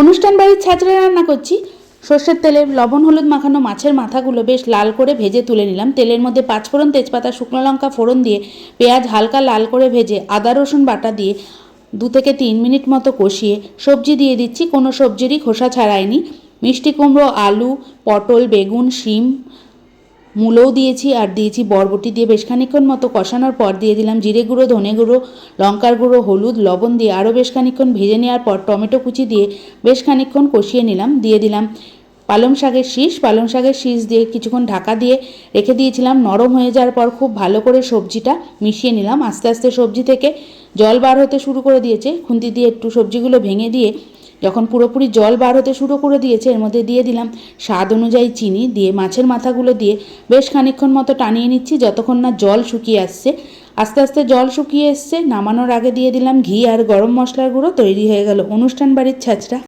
অনুষ্ঠান বাড়ির ছাত্রে রান্না করছি। সর্ষের তেলে লবণ, হলুদ মাখানো মাছের মাথাগুলো বেশ লাল করে ভেজে তুলে নিলাম। তেলের মধ্যে পাঁচফোড়ন তেজপাতা, শুকনো লঙ্কা ফোড়ন দিয়ে পেঁয়াজ হালকা লাল করে ভেজে আদা, রসুন বাটা দিয়ে দু থেকে তিন মিনিট মতো কষিয়ে সবজি দিয়ে দিচ্ছি। কোনো সবজিরই খোসা ছাড়ায়নি মিষ্টি কুমড়ো, আলু, পটল, বেগুন, শিম মূলও দিয়েছি আর দিয়েছি বরবটি দিয়ে বেশ খানিক্ষণ মতো কষানোর পর দিয়ে দিলাম জিরে গুঁড়ো, ধনে গুঁড়ো, লঙ্কার গুঁড়ো, হলুদ, লবণ দিয়ে আরও বেশ খানিক্ষণ ভেজে নেওয়ার পর টমেটো কুচি দিয়ে বেশ খানিক্ষণ কষিয়ে নিলাম, দিয়ে দিলাম পালং শাকের শীষ। পালং শাকের শীষ দিয়ে কিছুক্ষণ ঢাকা দিয়ে রেখে দিয়েছিলাম। নরম হয়ে যাওয়ার পর খুব ভালো করে সবজিটা মিশিয়ে নিলাম। আস্তে আস্তে সবজি থেকে জল বার হতে শুরু করে দিয়েছে। খুন্তি দিয়ে একটু সবজিগুলো ভেঙে দিয়ে যখন পুরোপুরি জল বার হতে শুরু করে দিয়েছে, এর মধ্যে দিয়ে দিলাম স্বাদ অনুযায়ী চিনি, দিয়ে মাছের মাথাগুলো দিয়ে বেশ খানিক্ষণ মতো টানিয়ে নিচ্ছি, যতক্ষণ না জল শুকিয়ে আসছে। আস্তে আস্তে জল শুকিয়ে এসছে, নামানোর আগে দিয়ে দিলাম ঘি আর গরম মশলার গুঁড়ো, তৈরি হয়ে গেল। অনুষ্ঠান বাড়ির ছাঁচড়া।